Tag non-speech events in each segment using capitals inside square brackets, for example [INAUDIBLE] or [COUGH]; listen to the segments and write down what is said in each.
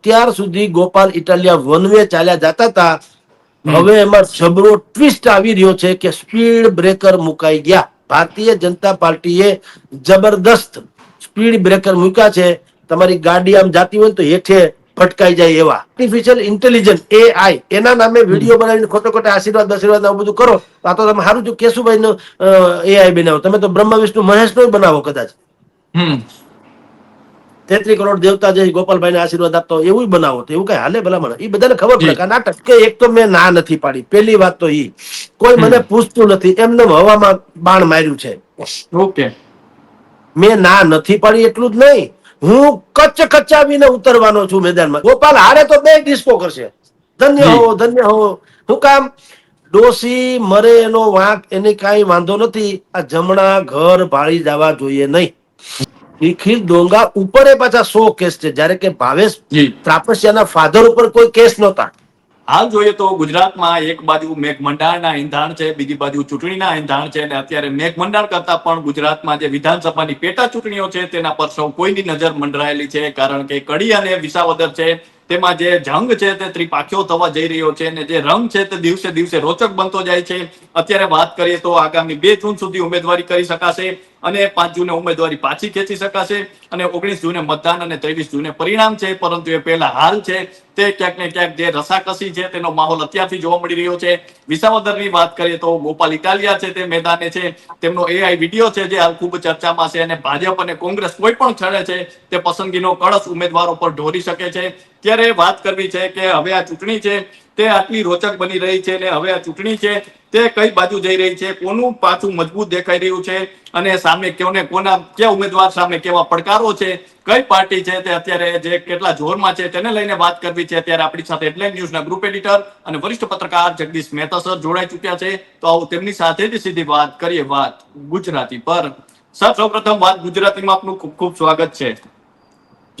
અત્યાર સુધી Gopal Italia one way ચાલ્યા જતા હતા. હવે એમાં જબરો ટ્વિસ્ટ આવી રહ્યો છે કે સ્પીડ બ્રેકર મુકાઈ ગયા. ભારતીય જનતા પાર્ટીએ જબરદસ્ત સ્પીડ બ્રેકર મૂક્યા છે. તમારી ગાડી આમ જાતી હોય તો હેઠે ભટકાઈ જાય એવા. આર્ટિફિશિયલ ઇન્ટેલિજન્સ એઆઈ એના નામે વીડિયો બનાવીને ખોટો ખોટા આશીર્વાદ આશીર્વાદ આવું બધું કરો. આ તો તમે સારું જો કેશુભાઈ નો એઆઈ બનાવો. તમે તો બ્રહ્મા વિષ્ણુ મહેશ નો બનાવો કદાચ. હમ. તેત્રી કરોડ દેવતા જે ગોપાલભાઈ ને આશીર્વાદ આપતો એવું બનાવો તો એવું કઈ હાલે ભલામણ એ બધાને ખબર પડે કે નાટક કે એક તો મેં ના નથી પાડી. પેલી વાત તો ઈ. કોઈ મને પૂછતું નથી. એમને હવામાં બાણ માર્યું છે. ઓકે. મેં ના નથી પાડી એટલું જ નહીં. હું કચ્ચ કચાવીને ઉતરવાનો છું મેદાનમાં. ગોપાલ હારે તો બે ડિસ્કો કરશે. ધન્ય હો ધન્ય હો. હું કામ? ડોસી મરે એનો વાંક એને કાંઈ વાંધો નથી. આ જમણા ઘર ભાળી જવા જોઈએ નહીં. નિખિલ ડોંગા ઉપર એ પાછા સો કેસ છે. જ્યારે કે ભાવેશ ત્રાપસિયાના ફાધર ઉપર કોઈ કેસ નહોતા. હાલ જોઈએ તો ગુજરાતમાં એક બાજુ મેઘમંડાળના ઇંધાણ છે બીજી બાજુ ચૂંટણીના ઇંધાણ છે અને અત્યારે મેઘમંડાળ કરતા પણ ગુજરાતમાં જે વિધાનસભાની પેટા ચૂંટણીઓ છે તેના પર સૌ કોઈની નજર મંડરાયેલી છે. કારણ કે કડી અને વિસાવદર છે તેમાં જે જંગ છે તે ત્રિપાખ્યો થવા જઈ રહ્યો છે અને જે રંગ છે તે દિવસે દિવસે રોચક બનતો જાય છે. અત્યારે વાત કરીએ તો આગામી બે જૂન સુધી ઉમેદવારી કરી શકાશે. અને પાંચ જૂને ઉમેદવારી પાછી ખેંચી શકાશે. અને ઓગણીસ જૂને મતદાન અને ત્રેવીસ જૂને પરિણામ છે, પરંતુ એ પહેલા હાલ છે. તે ક્યાંક ને ક્યાંક જે રસાકસી છે, તેનો માહોલ અત્યારથી જોવા મળી રહ્યો છે. વિસાવદરની વાત કરીએ તો ગોપાલ ઇટાલિયા છે તે મેદાને છે. તેમનો એઆઈ વીડિયો છે જે હાલ ખૂબ ચર્ચામાં છે અને ભાજપ અને કોંગ્રેસ કોઈ પણ ક્ષણે છે તે પસંદગીનો કળશ ઉમેદવારો પર ઢોરી શકે છે. ત્યારે વાત કરવી છે કે હવે આ ચૂંટણી છે તે આટલી રોચક બની રહી છે અને હવે આ ચૂંટણી છે, તે કઈ બાજુ જઈ રહી છે, કોનું પાછું મજબૂત દેખાઈ રહ્યું છે અને સામે કોને કોના કયા ઉમેદવાર સામે કેવા પડકારો છે, કઈ પાર્ટી છે તે અત્યારે જે કેટલા જોરમાં છે તેને લઈને વાત કરવી છે અત્યારે આપણી સાથે હેડલાઇન ન્યૂઝના ગ્રુપ એડિટર અને વરિષ્ઠ પત્રકાર જગદીશ મહેતા સર જોડાઈ ચૂક્યા છે. તો આવો તેમની સાથે જ સીધી વાત કરીએ વાત ગુજરાતી પર. સર, સૌપ્રથમ વાત ગુજરાતીમાં આપનું ખૂબ ખૂબ સ્વાગત છે.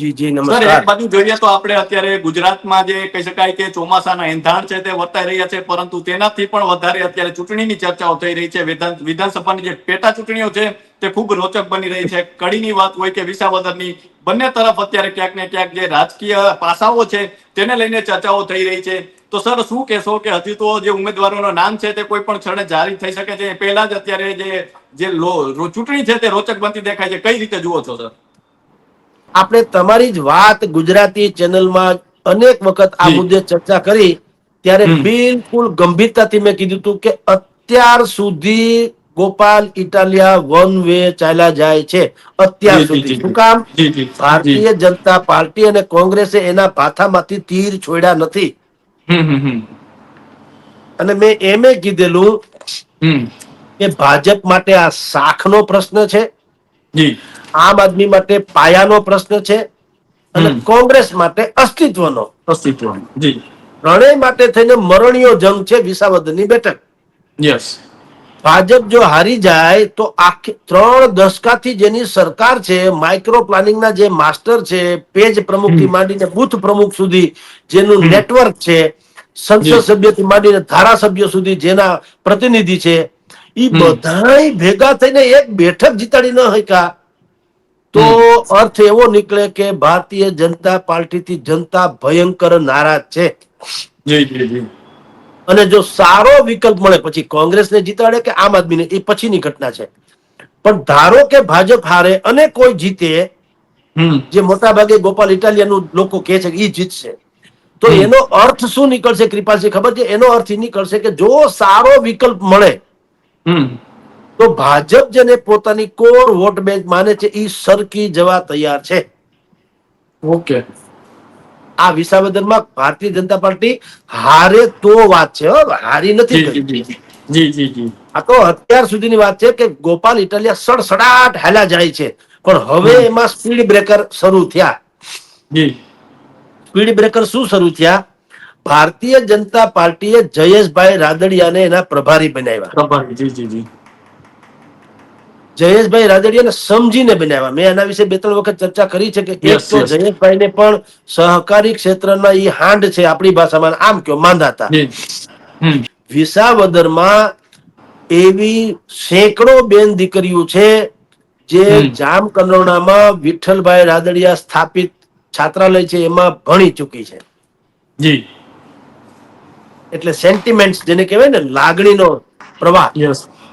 જી જી સર નમસ્કાર. એક બાજુ જોઈએ તો આપણે અત્યારે ગુજરાતમાં જે કહી શકાય કે ચોમાસાના એંધાણ છે તે વર્તાઈ રહ્યા છે પરંતુ તેનાથી પણ વધારે અત્યારે ચૂંટણીની ચર્ચાઓ થઈ રહી છે. વિધાનસભાની જે પેટા ચૂંટણીઓ છે તે ખૂબ રોચક બની રહી છે. કડીની વાત હોય કે વિસાવદરની બંને તરફ અત્યારે ક્યાંક ને ક્યાંક જે રાજકીય પાસાઓ છે તેને લઈને ચર્ચાઓ થઈ રહી છે. તો સર શું કહેશો કે હજી તો જે ઉમેદવારોનું નામ છે તે કોઈ પણ ક્ષણે જારી થઈ શકે છે? એ પહેલા જ અત્યારે જે જે ચૂંટણી છે તે રોચક બનતી દેખાય છે. કઈ રીતે જુઓ છો સર? આપણે તમારી જ વાત ગુજરાતી ચેનલમાં અનેક વખત આ મુદ્દે ચર્ચા કરી ત્યારે બિલકુલ ગંભીરતાથી મેં કીધું હતું કે અત્યાર સુધી ગોપાલ ઇટાલિયા વન વે ચાલ્યા જાય છે. અત્યાર સુધી. શું કામ? ભારતીય જનતા પાર્ટી અને કોંગ્રેસે એના પાથામાંથી તીર છોડ્યા નથી. અને મેં એમે કીધેલું કે ભાજપ માટે આ શાખનો પ્રશ્ન છે. આમ આદમી માટે પાયાનો પ્રશ્ન છે અને કોંગ્રેસ માટે અસ્તિત્વનો. અસ્તિત્વ જી. ત્રણેય માટે થઈને મરણીયો જંગ છે વિસાવદરની બેઠક. યસ. ભાજપ જો હારી જાય તો આખી ત્રણ દશકાથી જેની સરકાર છે માઇક્રો પ્લાનિંગના જે માસ્ટર છે પેજ પ્રમુખથી. માંડીને બુથ પ્રમુખ સુધી જેનું નેટવર્ક છે સંસદ. સભ્યથી માંડીને ધારાસભ્ય સુધી જેના પ્રતિનિધિ છે એ. બધાય ભેગા થઈને એક બેઠક જીતાડી ન શક્યા. તો અર્થ એવો નીકળે કે ભારતીય જનતા પાર્ટીથી જનતા ભયંકર નારાજ છે. અને જો સારો વિકલ્પ મળે પછી કોંગ્રેસને જીતાડે કે આમ આદમીને એ પછીની ઘટના છે. પણ ધારો કે ભાજપ હારે અને કોઈ જીતે જે મોટા ભાગે ગોપાલ ઇટાલિયાનું લોકો કહે છે કે એ જીતશે. તો એનો અર્થ શું નીકળશે? કૃપાલસિંહ ખબર છે? એનો અર્થ એ નીકળશે કે જો સારો વિકલ્પ મળે તો ભાજપ જેને પોતાની કોર વોટ બેંક માને છે એ સરકી જવા તૈયાર છે. ઓકે. આ વિસાવદરમાં ભારતીય જનતા પાર્ટી હારે તો વાત છે હારી નથી જી જી આ તો અત્યાર સુધીની વાત છે કે ગોપાલ ઇટાલિયા સડસડાટ હેલા જાય છે. પણ હવે એમાં સ્પીડ બ્રેકર શરૂ થયા. જી. સ્પીડ બ્રેકર શું શરૂ થયા? ભારતીય જનતા પાર્ટીએ જયેશભાઈ રાદડિયાને એના પ્રભારી બનાવ્યા. જી જી જી. જયેશભાઈ રાદડિયાને સમજીને બનાવ્યા. મેં એના વિશે બે ત્રણ વખત ચર્ચા કરી છે કે એક તો જયેશભાઈને પણ સહકારી ક્ષેત્રના ઈ હાંડ છે આપણી ભાષામાં આમ કયો માંદાતા હતા વિસાવદરમાં એવી સેંકડો બેન દીકરીઓ છે જે હમ. જામકંડોરણામાં વિઠ્ઠલભાઈ રાદડિયા સ્થાપિત છાત્રાલય છે એમાં ભણી ચૂકી છે. જી. એટલે સેન્ટિમેન્ટ્સ જેને કહેવાય ને લાગણીનો પ્રવાહ.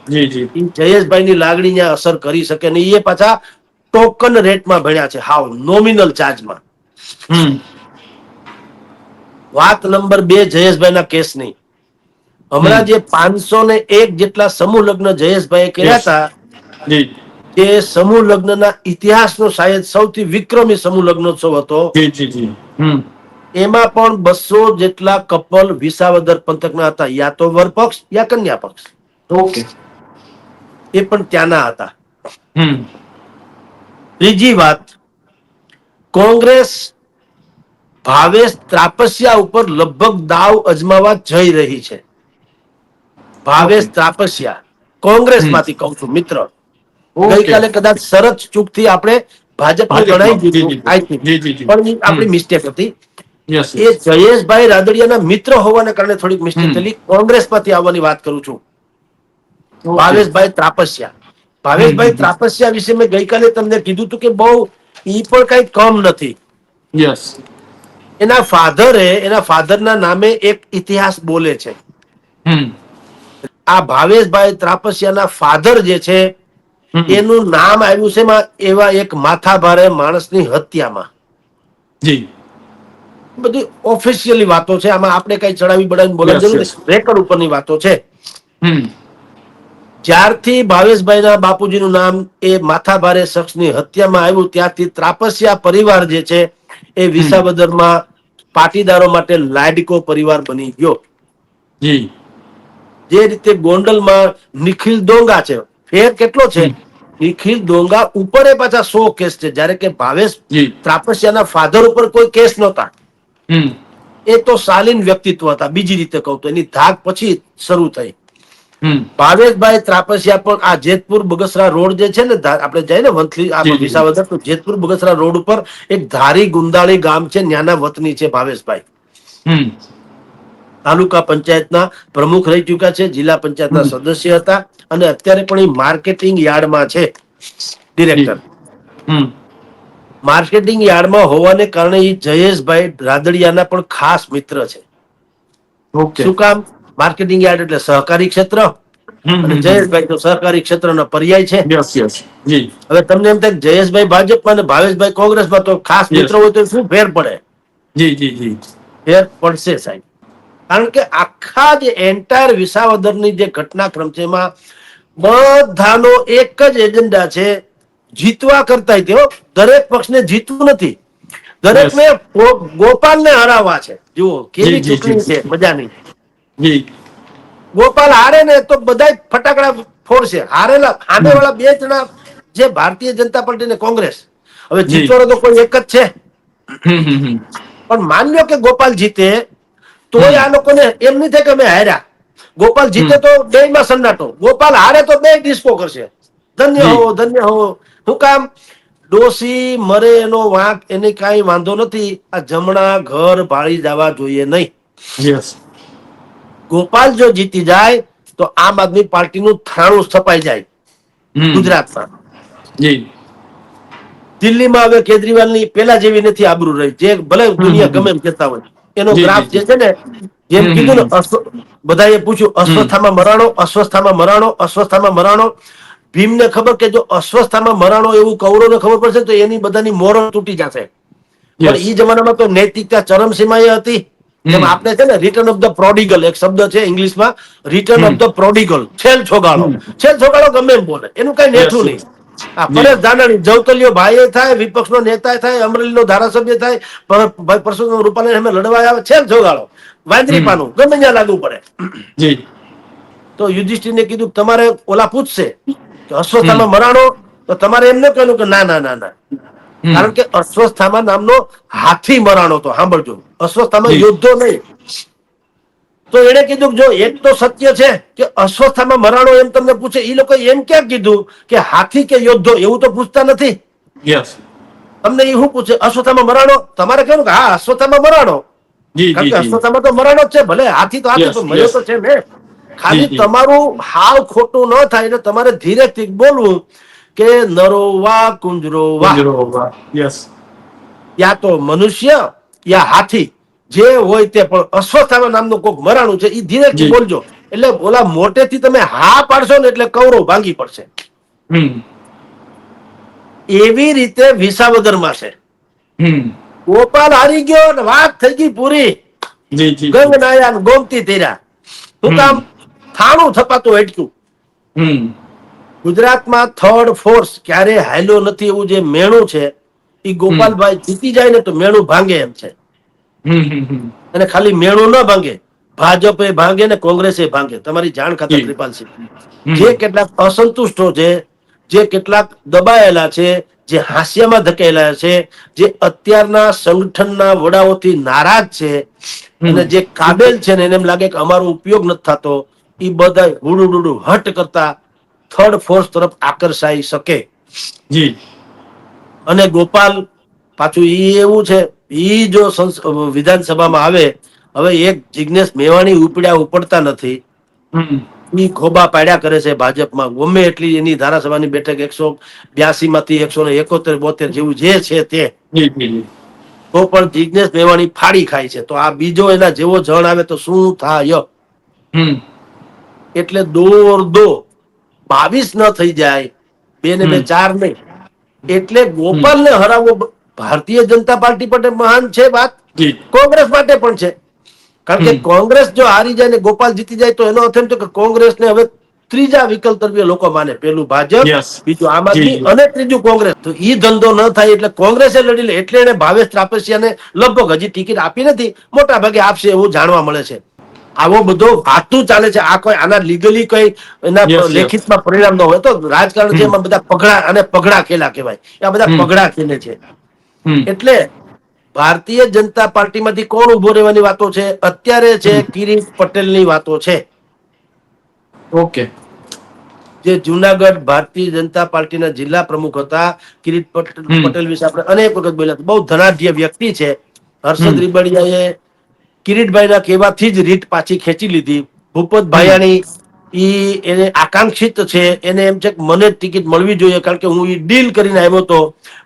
જયેશભાઈની લાગણી અસર કરી શકે ને એ પાછા ટોકન રેટમાં ભણ્યા છે. હાવ નોમિનલ ચાર્જમાં વાત નંબર બે જયેશભાઈના કેસની. હમણાં જે પાંચસો ને એક જેટલા સમૂહ લગ્ન જયેશભાઈએ કર્યા. હતા એ સમૂહ લગ્નના ઇતિહાસનો શાયદ સૌથી વિક્રમી સમૂહ લગ્નોત્સવ હતો. એમાં પણ બસો જેટલા કપલ વિસાવદર પંથકના હતા. યા તો વર પક્ષ યા કન્યા પક્ષ ઓકે એ પણ ત્યાંના હતા. ત્રીજી વાત કોંગ્રેસ ભાવેશ ત્રાપસિયા ઉપર લગભગ દાવ અજમાવા જઈ રહી છે. ભાવેશ ત્રાપસિયા કોંગ્રેસમાંથી કહું છું મિત્ર. ગઈકાલે કદાચ શરત ચૂકથી આપણે જી. પણ આપણી મિસ્ટેક હતી. એ જયેશભાઈ રાદડિયાના મિત્ર હોવાના કારણે થોડીક મિસ્ટેક થયેલી થયેલી. કોંગ્રેસમાંથી આવવાની વાત કરું છું. ભાવેશભાઈ ત્રાપસિયા. ભાવેશભાઈ ત્રાપસ્યા વિશે મેં ગઈકાલે તમને કીધું હતું કે બહુ ઈ પણ કઈ કમ નથી. યસ એના ફાધરે એના ફાધરના નામે એક ઇતિહાસ બોલે છે. આ ભાવેશભાઈ ત્રાપસિયાના ફાધર જે છે એનું નામ આવ્યું છે એવા એક માથાભારે માણસની હત્યામાં. જી. બધી ઓફિશિયલી વાતો છે આમાં આપણે કઈ ચડાવી બડાવી બોલવાની જરૂર. રેકર્ડ ઉપરની વાતો છે. હમ. જ્યારથી ભાવેશભાઈના બાપુજીનું નામ એ માથાભારે શખ્સની હત્યામાં આવ્યું ત્યારથી ત્રાપસિયા પરિવાર જે છે એ વિસાવદરમાં પાટીદારો માટે લાડકો પરિવાર બની ગયો. જી. જે રીતે ગોંડલમાં નિખિલ ડોંગા છે ફેર કેટલો છે? નિખિલ ડોંગા ઉપર પાછા સો કેસ છે જ્યારે કે ભાવેશ ત્રાપસ્યાના ફાધર ઉપર કોઈ કેસ નહોતા. એ તો શાલીન વ્યક્તિત્વ હતા બીજી રીતે કહું તો એની ધાક પછી શરૂ થઈ. ભાવેશભાઈ ત્રાપસિયા પણ આ જેતપુર બગસરા રોડ જે છે ને આપણે જઈએ ને વંથલી. વિસાવદર તો જેતપુર બગસરા રોડ ઉપર એક ધારી ગુંદાળી ગામ છે ન્યાના વતની છે ભાવેશભાઈ તાલુકા પંચાયતના પ્રમુખ રહી ચુક્યા છે જિલ્લા પંચાયતના. સદસ્ય હતા અને અત્યારે પણ એ માર્કેટિંગ યાર્ડમાં છે ડિરેક્ટર. હમ. માર્કેટિંગ યાર્ડમાં હોવાને કારણે એ જયેશભાઈ રાદડિયાના પણ ખાસ મિત્ર છે. શું કામ? માર્કેટિંગ યાર્ડ એટલે સહકારી ક્ષેત્ર. અને જયેશભાઈ તો સહકારી ક્ષેત્રનો પર્યાય છે. હવે તમને એમ થાય જયેશભાઈ ભાજપમાં અને ભાવેશભાઈ કોંગ્રેસમાં તો ખાસ. મિત્રો હોય તો શું ફેર પડે? જી જી જી. ફેર પડશે સાહેબ. કારણ કે આખા જે એન્ટાયર વિસાવદરની જે ઘટનાક્રમ છે એમાં બધાનો એક જ એજન્ડા છે જીતવા કરતા તેઓ દરેક પક્ષને જીતવું નથી. દરેકને ગોપાલ ગોપાલને હરાવવા છે. જુઓ કેવી ચૂંટણી છે મજાની ગોપાલ હારે ને તો બધા ફટાકડા ફોડશે. હારેલા સામેવાળા બે જણા જે ભારતીય જનતા પાર્ટી ને કોંગ્રેસ. હવે જીતવાનો તો કોઈ એક જ છે. હમ હમ હમ. પણ માન્યો કે ગોપાલ જીતે તો આ લોકોને એમ નહીં થાય કે અમે હાર્યા. ગોપાલ જીતે તો બે માં સન્નાટો. ગોપાલ હારે તો બે ડિસ્કો કરશે. ધન્ય. હો ધન્ય હો. શું કામ? ડોસી મરે એનો વાંક એને કાંઈ વાંધો નથી. આ જમણા ઘર ભાળી જવા જોઈએ નહીં. યસ ગોપાલ જો જીતી જાય તો આમ આદમી પાર્ટીનું થાણું સ્થપાઈ જાય ગુજરાતમાં. દિલ્હીમાં હવે કેજરીવાલની પેલા જેવી નથી આબરૂ રહી. જે ભલે દુનિયા ગમે એમ કહેતા હોય. એનો ગ્રાફ જે. છે ને જેમ કીધું ને બધાએ પૂછ્યું અસ્વસ્થામાં મરાણો અસ્વસ્થામાં મરાણો અસ્વસ્થામાં મરાણો. ભીમને ખબર કે જો અસ્વસ્થામાં મરાણો એવું કૌરવને ખબર પડશે તો એની બધાની મોરલ તૂટી જશે. પણ એ જમાનામાં તો નૈતિકતા ચરમસીમાએ હતી. હમ. આપણે છે ને રિટર્ન ઓફ ધ પ્રોડિગલ એક શબ્દ છે ઇંગ્લિશમાં રિટર્ન ઓફ ધ પ્રોડિગલ છેલ છોગાળો. છેલ છોગાળો ગમે એમ બોલે. એનું કઈ નેઠું નહીં. પરેશ ધાનાણી જવતલિયો ભાઈ થાય વિપક્ષનો નેતા થાય અમરેલીનો ધારાસભ્ય થાય પરસોત્તમ રૂપાલા અમે લડવા આવે છે જોગાળો વાંદરી. પાનું. ગમે ત્યાં લાગુ પડે. તો તો યુધિષ્ઠિરને કીધું તમારે ઓલા પૂછશે કે અસ્વસ્થામાં મરાણો? તો તમારે એમ ન કહેલું કે ના ના ના ના. કારણ કે અશ્વસ્થામા નામનો હાથી મરાણો હતો સાંભળજો. અસ્વસ્થામાં યુદ્ધો નહીં. તો એને કીધું જો એક તો સત્ય છે કે અશ્વસ્થામાં મરાણો એમ તમને પૂછે એ લોકો એમ ક્યાં કીધું કે હાથી કે યોદ્ધો એવું તો પૂછતા નથી? યસ તમને એ શું પૂછે? અસ્વસ્થામાં મરાણો? તમારે કેવું કે હા અસ્વસ્થામાં મરાણો. કારણ કે તો મરાણો જ છે ભલે હાથી તો હાથી તો મર્યો તો છે ને. ખાલી. તમારું હાવ ખોટું ન થાય એટલે તમારે ધીરેથી બોલવું. કે નરો કુંજરો વાહ યસ યા તો મનુષ્ય યા હાથી જે હોય તે પણ અશ્વસ્થામાં નામનું કોક મરાણું છે એ ધીરેથી બોલજો. એટલે ઓલા મોટેથી તમે હા પાડશો ને એટલે કૌરવ ભાંગી પડશે. એવી રીતે વિસાવદરમાં છે. ગોપાલ હારી ગયો ને વાત થઈ ગઈ પૂરી. ગંગનાયા જી ગંગ નાયા ગોમતી તેર્યા શું હમ. કામ થાણું થપાતું અટક્યું? હમ. ગુજરાતમાં થર્ડ ફોર્સ ક્યારે હાલ્યો નથી એવું જે મેણું છે એ ગોપાલભાઈ જીતી જાય ને તો મેણું ભાંગે એમ છે. અને ખાલી મેણું ન ભાંગે ભાજપે ભાંગે ને કોંગ્રેસે ભાંગે. તમારી જાણ ખાતર કૃપાલસિંહ. જે કેટલાક અસંતુષ્ટો છે જે કેટલાક દબાયેલા છે જે હાસ્યમાં ધકેલા છે જે અત્યારના સંગઠનના વડાઓથી નારાજ છે અને જે કાબેલ છે ને એને એમ લાગે કે અમારો ઉપયોગ નથી થતો એ બધા હુડુડુડુ હટ કરતા થર્ડ ફોર્સ તરફ આકર્ષાઈ શકે. જી. અને ગોપાલ પાછું ઈ એવું છે ઈ જો વિધાનસભામાં આવે હવે એક જિજ્ઞેશ મેવાણી ઉપડ્યા ઉપડતા નથી. ઈ ખોબા પાડ્યા કરે છે ભાજપમાં. ગમે એટલી એની ધારાસભાની બેઠક એકસો બ્યાસી માંથી એકસો ને એકોતેર બોતેર જેવું જે છે તે. તો પણ જિજ્ઞેશ મેવાણી ફાડી ખાય છે. તો આ બીજો એના જેવો જણ આવે તો શું થાય? એટલે દોર દો. બાવીસ ન થઈ જાય બે ને બે ચાર નહીં. એટલે ગોપાલને હરાવવો ભારતીય જનતા પાર્ટી માટે મહાન છે વાત? કોંગ્રેસ માટે પણ છે. કારણ કે કોંગ્રેસ જો હારી જાય ને ગોપાલ જીતી જાય તો એનો અર્થ એમ કે કોંગ્રેસ ને હવે ત્રીજા વિકલ્પ તરફે લોકો માને. પેલું ભાજપ બીજું આમ આદમી અને ત્રીજું કોંગ્રેસ. તો ઈ ધંધો ન થાય એટલે કોંગ્રેસે લડી લે એટલે એને ભાવેશ ત્રાપસિયાને લગભગ હજી ટિકિટ આપી નથી. મોટા ભાગે આપશે એવું જાણવા મળે છે. આવો બધો વાતું ચાલે છે. આ કોઈ આના લીગલી કઈ એના. લેખિતમાં પરિણામ ન હોય. તો રાજકારણ એમાં બધા પગડા અને પગડા ખેલા કહેવાય. આ બધા પગડા ખેલે છે. એટલે ભારતીય જનતા પાર્ટીમાંથી કોણ ઊભો રહેવાની વાતો છે? અત્યારે છે કિરીટ પટેલની વાતો છે. ઓકે. જે જુનાગઢ ભારતીય જનતા પાર્ટીના જિલ્લા પ્રમુખ હતા કિરીટ પટેલ વિશે આપણે અનેક વખત બોલ્યા. બહુ ધનાઢ્ય વ્યક્તિ છે. હર્ષદ. રીબડિયાએ કિરીટભાઈના કહેવાથી જ રીટ પાછી ખેંચી લીધી. ભૂપત ભાયાણી ઈ એને આકાંક્ષિત છે એને એમ છે કે મને ટિકિટ મળવી જોઈએ કારણ કે હું ઈ ડીલ કરીને આવ્યો હતો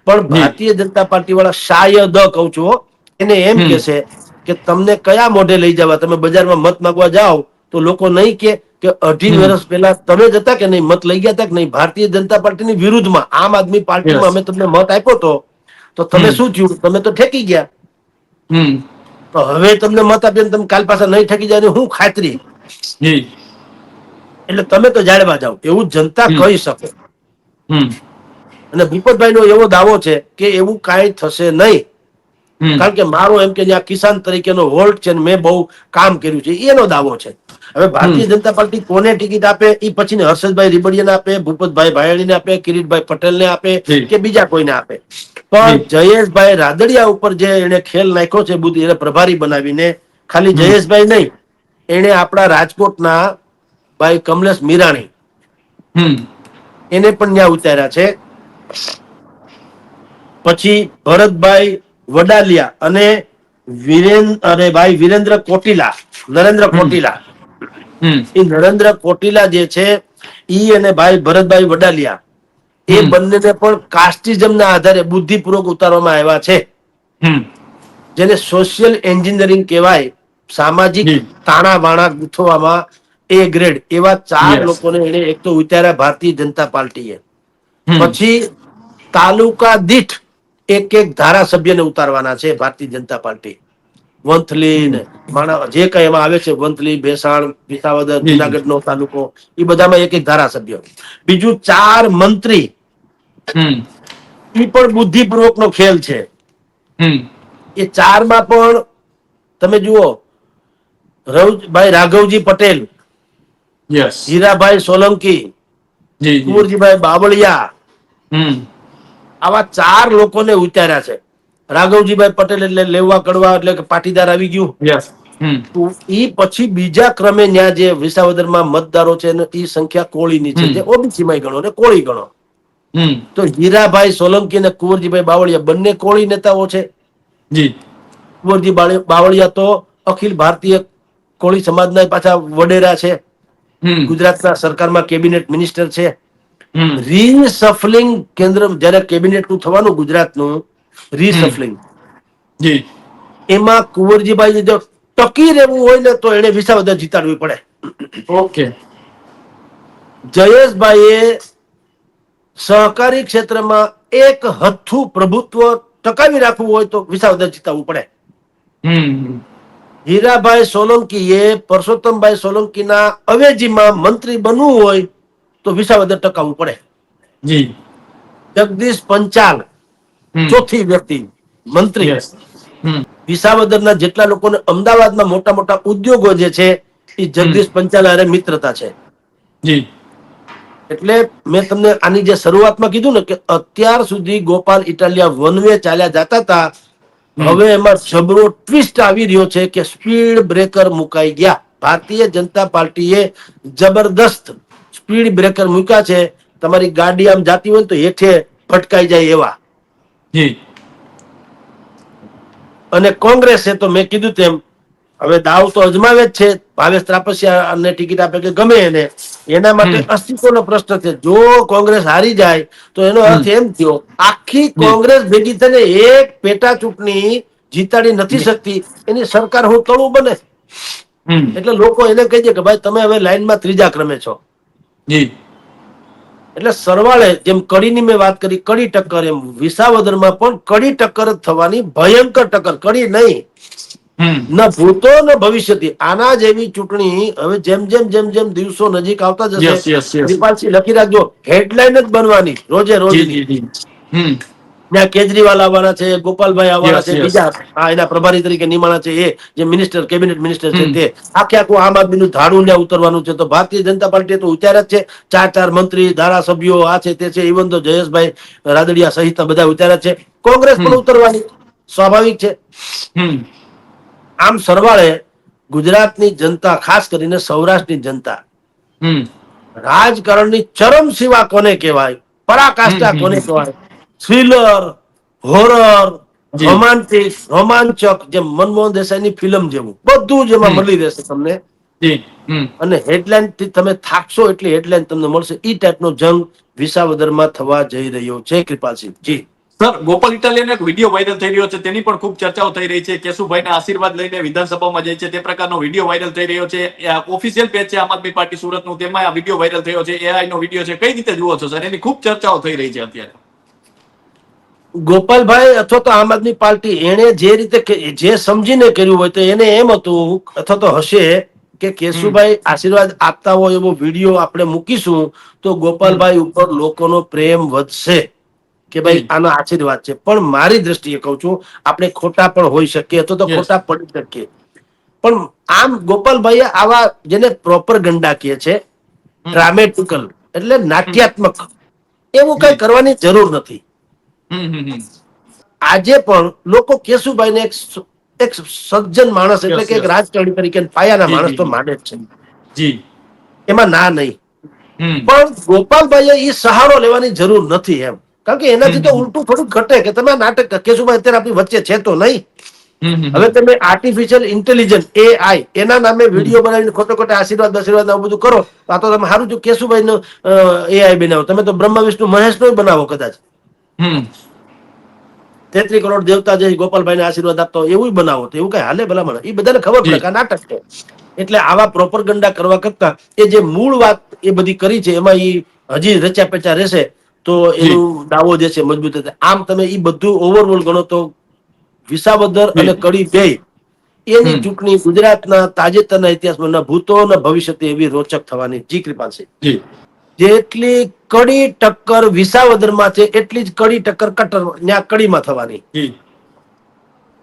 પણ ભારતીય જનતા પાર્ટી વાળા શાયદ કહું છું એને એમ કે છે કે તમને કયા મોઢે લઈ જવા? તમે બજારમાં મત માંગવા જાઓ. તો લોકો નહીં કે કે અઢી વર્ષ પહેલા તમે જ હતા કે નહીં? મત લઈ ગયા હતા કે નહીં? ભારતીય જનતા પાર્ટીની વિરુદ્ધમાં આમ આદમી પાર્ટીમાં. અમે તમને મત આપ્યો તો. તો તમે શું થયું? તમે તો ઠેકી ગયા. હમ. તો હવે તમને મત આપીને તમે કાલ પાછા નહીં ઠકી જાય હું ખાતરી. એટલે તમે તો જાળવા જાઓ એવું જનતા કહી શકે. હમ. અને ભૂપતભાઈ નો એવો દાવો છે કે એવું કાંઈ થશે નહીં. કારણ કે મારો એમ કે જ્યાં કિસાન તરીકેનો વોલ્ટ છે મેં બહુ કામ કર્યું છે એનો દાવો છે. હવે ભારતીય જનતા પાર્ટી કોને ટિકિટ આપે એ પછી હર્ષદભાઈ રીબડિયાને આપે ભૂપતભાઈ ભાયણીને આપે કિરીટભાઈ પટેલને આપે કે બીજા કોઈને આપે. પણ જયેશભાઈ રાદડિયા ઉપર જે એને ખેલ નાખ્યો છે બુદ્ધિ એને પ્રભારી બનાવીને ખાલી જયેશભાઈ નહીં એને આપણા રાજકોટના ભાઈ કમલેશ મીરાણી એને પણ ત્યાં ઉતાર્યા છે. પછી ભરતભાઈ વડાલિયા અને વિરેન અરે ભાઈ વિરેન્દ્ર કોટિલા નરેન્દ્ર. કોટિલા. એ નરેન્દ્ર કોટિલા જે છે ઈ અને ભાઈ ભરતભાઈ વડાલિયા એ બંનેને પણ કાસ્ટિઝમના આધારે બુદ્ધિપૂર્વક ઉતારવામાં આવ્યા છે. જેને સોશિયલ એન્જિનિયરિંગ કહેવાય સામાજિક તાણા વાણા ગૂંથવામાં એ ગ્રેડ એવા ચાર. લોકોને એને એક તો ઉતાર્યા ભારતીય જનતા પાર્ટીએ. પછી તાલુકા દીઠ એક એક ધારાસભ્યને ઉતારવાના છે ભારતીય જનતા પાર્ટી. વંથલી ને માણા જે કઈ એમાં આવે છે વંથલી ભેસાણ વિસાવદર જુનાગઢ નો તાલુકો એ બધામાં એક એક ધારાસભ્ય. બીજું ચાર મંત્રી. એ પણ બુદ્ધિપૂર્વકનો ખેલ છે. એ ચારમાં પણ તમે જુઓ રવભાઈ રાઘવજી પટેલ હીરાભાઈ સોલંકી કુંવરજીભાઈ બાવળિયા આવા ચાર લોકોને ઉતાર્યા છે. રાઘવજીભાઈ પટેલ એટલે લેવા કડવા એટલે કે પાટીદાર આવી ગયું. તો ઈ પછી બીજા ક્રમે ત્યાં જે વિસાવદરમાં મતદારો છે એ સંખ્યા કોળીની છે. જે ઓબીસીમાં ગણો ને કોળી ગણો. તો હીરાભાઈ સોલંકી અને કુંવરજીભાઈ બાવળિયા બંને કોળી નેતાઓ છે. જી. કુંવરજી બાવળિયા તો અખિલ ભારતીય કોળી સમાજના પાછા વડેરા છે. ગુજરાતના સરકારમાં કેબિનેટ મિનિસ્ટર છે. રીસફલિંગ કેન્દ્ર જ્યારે કેબિનેટનું થવાનું ગુજરાતનું રીસફલિંગ. જી. એમાં કુંવરજીભાઈ જો ટકી રહેવું હોય ને તો એને વિસાવદર જીતાડવી પડે. ઓકે. જયેશભાઈએ સહકારી ક્ષેત્રમાં એક હથ્થું પ્રભુત્વ ટકાવી રાખવું હોય તો વિસાવદર જીતાવવું પડે. હમ. હીરાભાઈ સોલંકીએ પરસોત્તમભાઈ સોલંકીના અવેજીમાં મંત્રી બનવું હોય તો વિસાવદર ટકાવવું પડે. જી. જગદીશ પંચાલ ચોથી વ્યક્તિ મંત્રી. વિસાવદરના જેટલા લોકોને અમદાવાદમાં મોટા મોટા ઉદ્યોગો જે છે એ જગદીશ પંચાલ હારે મિત્રતા છે. જી. એટલે મેં તમને આની જે શરૂઆતમાં કીધું ને કે અત્યાર સુધી ગોપાલ ઇટાલિયા વન વે ચાલ્યા જતા હતા હવે એમાં જબરો ટ્વિસ્ટ આવી રહ્યો છે કે સ્પીડ બ્રેકર મુકાઈ ગયા. ભારતીય જનતા પાર્ટીએ જબરદસ્ત સ્પીડ બ્રેકર મૂક્યા છે તમારી ગાડી આમ જાતી હોય તો હેઠે ફટકાઈ જાય એવા. જી. અને કોંગ્રેસે તો મેં કીધું તેમ હવે દાવ તો અજમાવે જ છે ભાવેશ ત્રાપસિયાને ટિકિટ આપે કે ગમે એને એના માટે અસ્તિત્વનો પ્રશ્ન છે. જો કોંગ્રેસ હારી જાય તો એનો અર્થ એમ થયો આખી કોંગ્રેસ ભેગી થઈને એક પેટા ચૂંટણી જીતાડી નથી શકતી એની સરકાર હું તળું બને. એટલે લોકો એને કહી દે કે ભાઈ તમે હવે લાઈનમાં ત્રીજા ક્રમે છો. જી. એટલે સરવાળે જેમ કડીની મેં વાત કરી કડી ટક્કર એમ વિસાવદરમાં પણ કડી ટક્કર થવાની ભયંકર ટક્કર કડી નહીં. ન ભૂતો ન ભવિષ્યથી. આના જેવી ચૂંટણી હવે જેમ જેમ જેમ જેમ દિવસો નજીક આવતા જશે દીપાલસિંહ લખી રાખજો હેડલાઇન જ બનવાની રોજે રોજ. ત્યાં કેજરીવાલ આવવાના છે ગોપાલભાઈ આવવાના છે બીજા હા એના પ્રભારી તરીકે નિમાણા છે એ જે મિનિસ્ટર કેબિનેટ મિનિસ્ટર છે તે. આખે આખું આમ આદમીનું ધાડું ને ઉતરવાનું છે. તો ભારતીય જનતા પાર્ટી તો ઉતાર્યા જ છે. ચાર ચાર મંત્રી ધારાસભ્યો આ છે તે છે ઇવન તો જયેશભાઈ રાદડિયા સહિત બધા ઉતાર્યા છે. કોંગ્રેસ પણ ઉતરવાની સ્વાભાવિક છે. આમ સરવાળે ગુજરાતની જનતા ખાસ કરીને સૌરાષ્ટ્રની જનતા રાજકારણની ચરમ સેવા કોને કહેવાય? પરાકાષ્ઠા કોને કહેવાય? થ્રિલર હોરર રોમાન્ટિક રોમાંચક જેમ મનમોહન દેસાઈની ફિલ્મ જેવું. બધું જ એમાં મળી રહેશે તમને. અને હેડલાઇનથી તમે થાકશો એટલે હેડલાઇન તમને મળશે. ઈ ટાઈપનો જંગ વિસાવદરમાં થવા જઈ રહ્યો છે કૃપાલસિંહ. જી. સર ગોપાલ ઇટાલિયન એક વીડિયો વાયરલ થઈ રહ્યો છે. તેની પણ ખૂબ ચર્ચાઓ થઈ રહી છે. કેશુભાઈના આશીર્વાદ લઈને વિધાનસભામાં જાય છે. તે પ્રકારનો વીડિયો વાયરલ થઈ રહ્યો છે. ઓફિશિયલ પેજ છે આમ આદમી પાર્ટી સુરતનું. તેમાં આ વીડિયો વાયરલ થયો છે. એઆઈ નો વીડિયો છે. કઈ રીતે જુઓ છો સર? એની ખૂબ ચર્ચાઓ થઈ રહી છે અત્યારે. ગોપાલભાઈ અથવા તો આમ આદમી પાર્ટી એને જે રીતે જે સમજીને કર્યું હોય તો એને એમ હતું અથવા તો હશે કે કેશુભાઈ આશીર્વાદ આપતા હોય એવો વીડિયો આપણે મૂકીશું તો ગોપાલભાઈ ઉપર લોકોનો પ્રેમ વધશે કે ભાઈ આનો આશીર્વાદ છે. પણ મારી દ્રષ્ટિએ કહું છું આપણે ખોટા પણ હોઈ શકીએ અથવા તો ખોટા પડી શકીએ. પણ આમ ગોપાલભાઈએ આવા જેને પ્રોપર ગંડા કહે છે ડ્રામેટિકલ એટલે નાટ્યાત્મક એવું કઈ કરવાની જરૂર નથી. આજે પણ લોકો કેશુભાઈને એક એક સજ્જન માણસ એટલે કે એક રાજકારણી તરીકે પાયાના માણસ તો. માને જ છે. એમાં ના નહીં. પણ ગોપાલભાઈએ એ સહારો લેવાની જરૂર નથી એમ. કારણ કે એનાથી તો ઉલટું થોડું ઘટે કે તમે નાટક કેશુભાઈ અત્યારે આપણી વચ્ચે છે તો નહીં. હવે તમે આર્ટિફિશિયલ ઇન્ટેલિજન્સ એઆઈ એના નામે વીડિયો બનાવીને ખોટો ખોટા આશીર્વાદ આશીર્વાદ આવું બધું કરો તો આ તો તમે સારું જો કેશુભાઈ નું એઆઈ બનાવો. તમે તો બ્રહ્મા વિષ્ણુ મહેશ નો બનાવો કદાચ. તેત્રી કરોડ દેવતા જે ગોપાલભાઈને આશીર્વાદ આપતો એવું બનાવો તો એવું કઈ હાલે ભલામણ? એ બધાને ખબર પડે કે નાટક છે. એટલે આવા પ્રોપર ગંડા કરવા કરતા એ જે મૂળ વાત એ બધી કરી છે એમાં એ હજી રચ્યા પેચા રહેશે તો એનું દાવો જે છે મજબૂત થશે. આમ તમે એ બધું ઓવરઓલ ગણો તો વિસાવદર અને કડી બે એની ચૂંટણી ગુજરાતના તાજેતરના ઇતિહાસમાં ના ભૂતો ના ભવિષ્ય એવી રોચક થવાની. જી કૃપાલ છે જી. જેટલી કડી ટક્કર વિસાવદરમાં છે એટલી જ કડી ટક્કર કટર ત્યાં કડીમાં થવાની.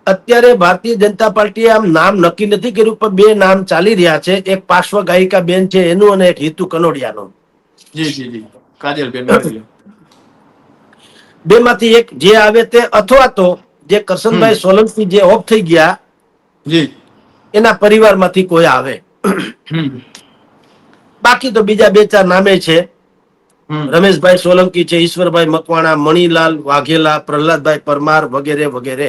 અત્યારે ભારતીય જનતા પાર્ટીએ આમ નામ નક્કી નથી કર્યું પણ બે નામ ચાલી રહ્યા છે. એક પાર્શ્વ ગાયિકા બેન છે એનું અને એક હિતુ કનોડિયાનું. બે માંથી એક જે આવે તે અથવા તો જે કરશનભાઈ સોલંકી જે ઓફ થઈ ગયા એના પરિવારમાંથી કોઈ આવે. બાકી તો બીજા બે ચાર નામે છે. રમેશભાઈ સોલંકી છે ઈશ્વરભાઈ મકવાણા મણીલાલ વાઘેલા પ્રહલાદભાઈ પરમાર વગેરે વગેરે.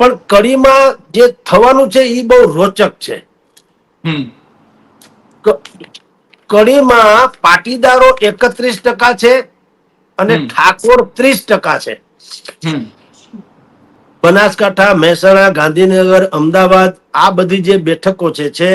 પણ કડીમાં જે થવાનું છે એ બહુ રોચક છે. કડીમાં પાટીદારો એકત્રીસ ટકા છે અને ઠાકોર ત્રીસ ટકા છે. બનાસકાંઠા મહેસાણા ગાંધીનગર અમદાવાદ આ બધી જે બેઠકો છે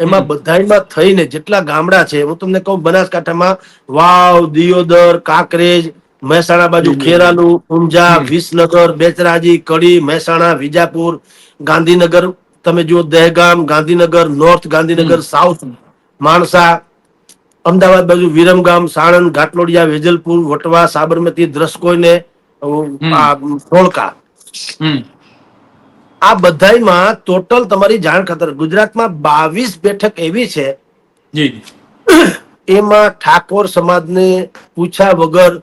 એમાં બધામાં થઈને જેટલા ગામડા છે હું તમને કહું બનાસકાંઠામાં વાવ દિયોદર કાંકરેજ મહેસાણા બાજુ. ખેરાલુ ઊંઝા વિસનગર બેચરાજી કડી મહેસાણા વિજાપુર ગાંધીનગર તમે જુઓ દહેગામ ગાંધીનગર નોર્થ ગાંધીનગર સાઉથ માણસા અમદાવાદ બાજુ વિરમગામ સાણંદ ઘાટલોડિયા વેજલપુર વટવા સાબરમતી દ્રસકોઈને ને ધોળકા આ બધામાં ટોટલ તમારી જાણ ખાતર ગુજરાતમાં બાવીસ બેઠક એવી છે. એમાં ઠાકોર સમાજને પૂછ્યા વગર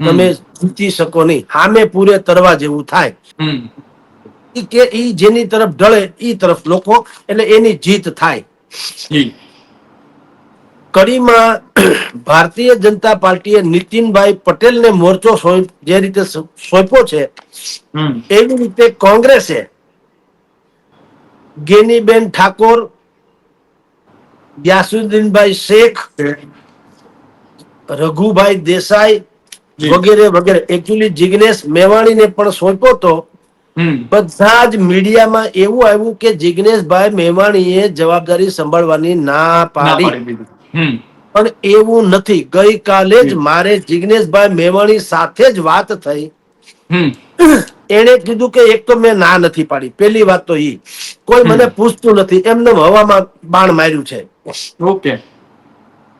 તમે જીતી શકો નહીં. હામે પૂરે તરવા જેવું થાય. કે ઈ જેની તરફ ઢળે ઈ તરફ લોકો એટલે એની જીત થાય. કડીમાં ભારતીય જનતા પાર્ટીએ નીતિનભાઈ પટેલને મોરચો સોંપ- જે રીતે સોંપ્યો છે એવી રીતે કોંગ્રેસે ગેનીબેન ઠાકોર યાસુદ્દીનભાઈ શેખ રઘુભાઈ દેસાઈ વગેરે વગેરે. એકચ્યુઅલી જિગ્નેશ મેવાણીને પણ સોંપ્યો તો બધા જ મીડિયામાં એવું આવ્યું કે જિગ્નેશભાઈ મેવાણીએ જવાબદારી સંભાળવાની ના પાડી. પણ એવું નથી. ગઈકાલે જ મારે જિગ્નેશભાઈ મેવાણી સાથે જ વાત થઈ. [COUGHS] એણે કીધું કે એક તો મેં ના નથી પાડી. પેલી વાત તો ઈ. કોઈ મને પૂછતું નથી. એમને હવામાં બાણ માર્યું છે. ઓકે.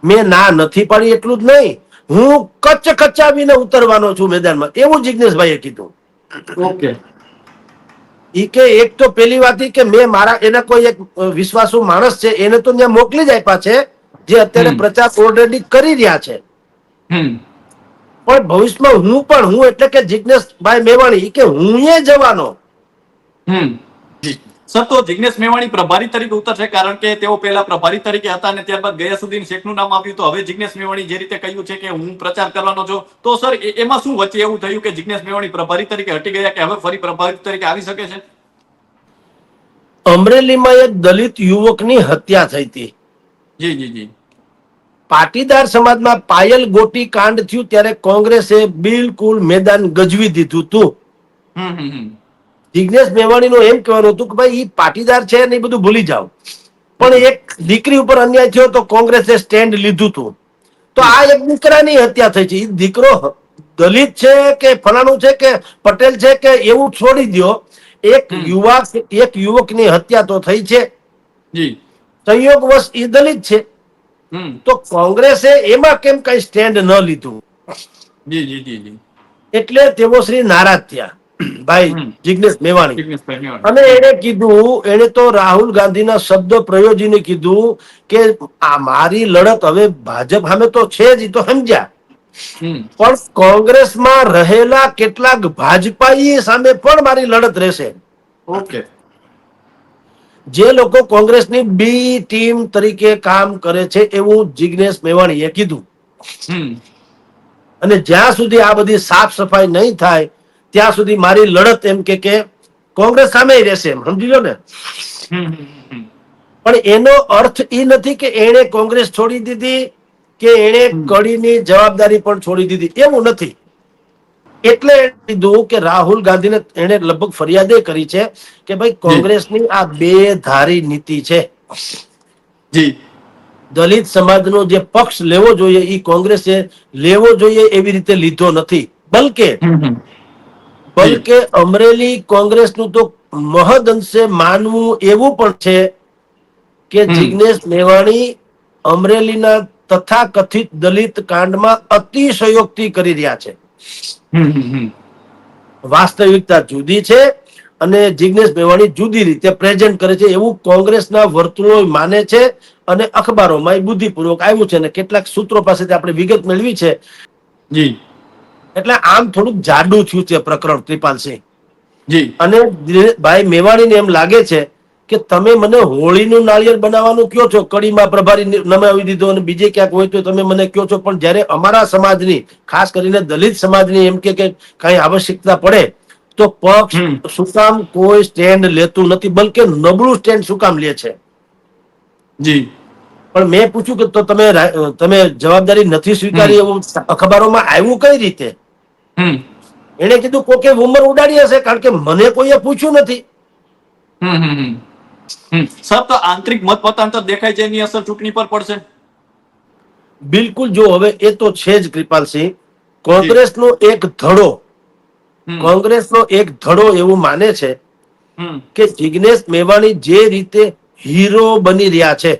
મેં ના નથી પાડી એટલું જ નહીં. હું કચ્ચ કચાવીને ઉતરવાનો છું મેદાનમાં. એવું જિજ્ઞેશભાઈએ કીધું. ઓકે. ઈ કે એક તો પેલી વાત કે મેં મારા એના કોઈ એક વિશ્વાસુ માણસ છે એને તો ત્યાં મોકલી જ આપ્યા છે જે અત્યારે પ્રચાર ઓલરેડી કરી રહ્યા છે. હમ. પણ ભવિષ્યમાં હું પણ હું એટલે કે જિજ્ઞેશભાઈ મેવાણી કે હું એ જવાનો સર તો જિગ્નેશ મેવાણી પ્રભારી તરીકે ઉતરશે કારણ કે તેઓ પહેલા પ્રભારી તરીકે હતા અને ત્યારબાદ ગયા સુધી શેખનું નામ આપ્યું તો હવે જિગ્નેશ મેવાણી જે રીતે કહ્યું છે કે હું પ્રચાર કરવાનો છું. તો સર એમાં શું વચ્ચે એવું થયું કે જિગ્નેશ મેવાણી પ્રભારી તરીકે હટી ગયા કે હવે ફરી પ્રભારી તરીકે આવી શકે છે? અમરેલીમાં એક દલિત યુવકની હત્યા થઈ હતી. જી જી જી. પાટીદાર સમાજમાં પાયલ ગોટી કાંડ થયું ત્યારે કોંગ્રેસે બિલકુલ મેદાન ગજવી દીધું હતું. જિજ્ઞેશ મેવાણીનું એમ કહેવાનું હતું કે ભાઈ એ પાટીદાર છે ને એ બધું ભૂલી જાઓ. પણ એક દીકરી ઉપર અન્યાય થયો તો કોંગ્રેસે સ્ટેન્ડ લીધું હતું. તો આ એક દીકરાની હત્યા થઈ છે. એ દીકરો દલિત છે કે ફલાણું છે કે પટેલ છે કે એવું છોડી દ્યો. એક યુવક યુવા એક યુવકની હત્યા તો થઈ છે. સંયોગવશ એ દલિત છે. તો કોંગ્રેસે એમાં કેમ કઈ સ્ટેન્ડ ન લીધું? જી જી જી જી. એટલે તેઓ શ્રી નારાજ થયા. ભાઈ જિગ્નેશ મેવાણી. અને એને કીધું એને તો રાહુલ ગાંધીના શબ્દ પ્રયોજીને કીધું કે આ મારી લડત હવે ભાજપ સામે તો છે જ ઈ તો સમજ્યા. પણ કોંગ્રેસમાં રહેલા કેટલાક ભાજપાઈ સામે પણ મારી લડત રહેશે. ઓકે. જે લોકો કોંગ્રેસની બી ટીમ તરીકે કામ કરે છે એવું જિગ્નેશ મેવાણીએ કીધું. અને જ્યાં સુધી આ બધી સાફ સફાઈ નહીં થાય ત્યાં સુધી મારી લડત એમ કે કે કોંગ્રેસ સામે રહેશે એમ સમજી લો ને? પણ એનો અર્થ એ નથી કે એણે કોંગ્રેસ છોડી દીધી કે એણે. કડીની જવાબદારી પણ છોડી દીધી એવું નથી. એટલે કીધું કે રાહુલ ગાંધીને એને લગભગ ફરિયાદે કરી છે કે ભાઈ કોંગ્રેસની આ બે ધારી નીતિ છે. જી. દલિત સમાજનો જે પક્ષ લેવો જોઈએ એ કોંગ્રેસે લેવો જોઈએ એવી રીતે લીધો નથી. બલકે બલકે અમરેલી કોંગ્રેસનું તો મહદ અંશે માનવું એવું પણ છે કે જિજ્ઞેશ જિગ્નેશ મેવાણી અમરેલીના તથાકથિત દલિત કાંડમાં અતિશયોક્તિ કરી રહ્યા છે. વાસ્તવિકતા જુદી છે અને જિગ્નેશ મેવાણી જુદી રીતે પ્રેઝન્ટ કરે છે એવું કોંગ્રેસના વર્તુળો માને છે અને અખબારોમાં એ બુદ્ધિપૂર્વક આવ્યું છે અને કેટલાક સૂત્રો પાસેથી આપણે વિગત મેળવી છે. જી. એટલે આમ થોડુંક જાડું થયું છે પ્રકરણ ત્રિપાલસિંહ જી. અને ભાઈ મેવાણીને એમ લાગે છે કે તમે મને હોળીનું નાળિયેર બનાવવાનું કયો છો? કડીમાં પ્રભારી નમાવી દીધો અને બીજે ક્યાંક હોય તો તમે મને કયો છો? પણ જ્યારે અમારા સમાજની ખાસ કરીને દલિત સમાજની એમ કે કઈ આવશ્યકતા પડે તો પક્ષ શું કામ કોઈ સ્ટેન્ડ લેતું નથી બલકે નબળું સ્ટેન્ડ શું કામ લે છે? જી. પણ મેં પૂછ્યું કે તો તમે તમે જવાબદારી નથી સ્વીકારી એવું અખબારોમાં આવ્યું કઈ રીતે? એને કીધું કોકે ઉંમર ઉડાડી હશે કારણ કે મને કોઈએ પૂછ્યું નથી. સર તો આંતરિક મત મતાંતર દેખાય છે એની અસર ચૂંટણી પર પડશે. બિલકુલ જો હવે એ તો છે જ કૃપાલસિંહ. કોંગ્રેસનો એક ધડો કોંગ્રેસનો એક ધડો એવું માને છે કે જિગ્નેશ મેવાણી જે રીતે હીરો બની રહ્યા છે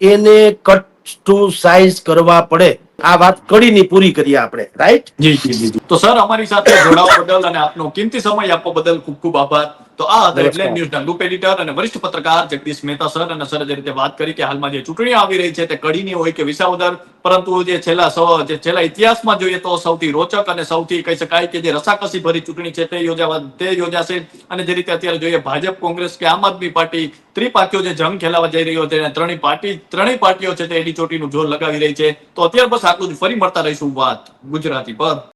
એને કટ ટુ સાઇઝ કરવા પડે. આ વાત કડીની પૂરી કરીએ આપણે રાઈટ? જી જી જી. તો સર અમારી સાથે જોડાવા બદલ અને આપનો કિંમતી સમય આપવા બદલ ખૂબ ખૂબ આભાર. તો આ હતા એટલે ન્યૂઝના ગ્રુપ એડિટર અને વરિષ્ઠ પત્રકાર જગદીશ મહેતા સર અને સર જે રીતે વાત કરી કે હાલમાં જે ચૂંટણી આવી રહી છે તે કડીની હોય કે વિસાવદર પરંતુ જે છેલ્લા જે છેલ્લા ઇતિહાસમાં જોઈએ તો સૌથી રોચક અને સૌથી કહી શકાય કે જે રસાકસી ભરી ચૂંટણી છે તે યોજાવા તે યોજાશે. અને જે રીતે અત્યારે જોઈએ ભાજપ કોંગ્રેસ કે આમ આદમી પાર્ટી ત્રિપાર્ટીઓ જે જંગ ખેલાવા જઈ રહ્યો છે ત્રણેય પાર્ટી ત્રણેય પાર્ટીઓ છે તે એડી ચોટીનું જોર લગાવી રહી છે. તો અત્યાર બસ આટલું જ. ફરી મળતા રહીશું વાત ગુજરાતી પર.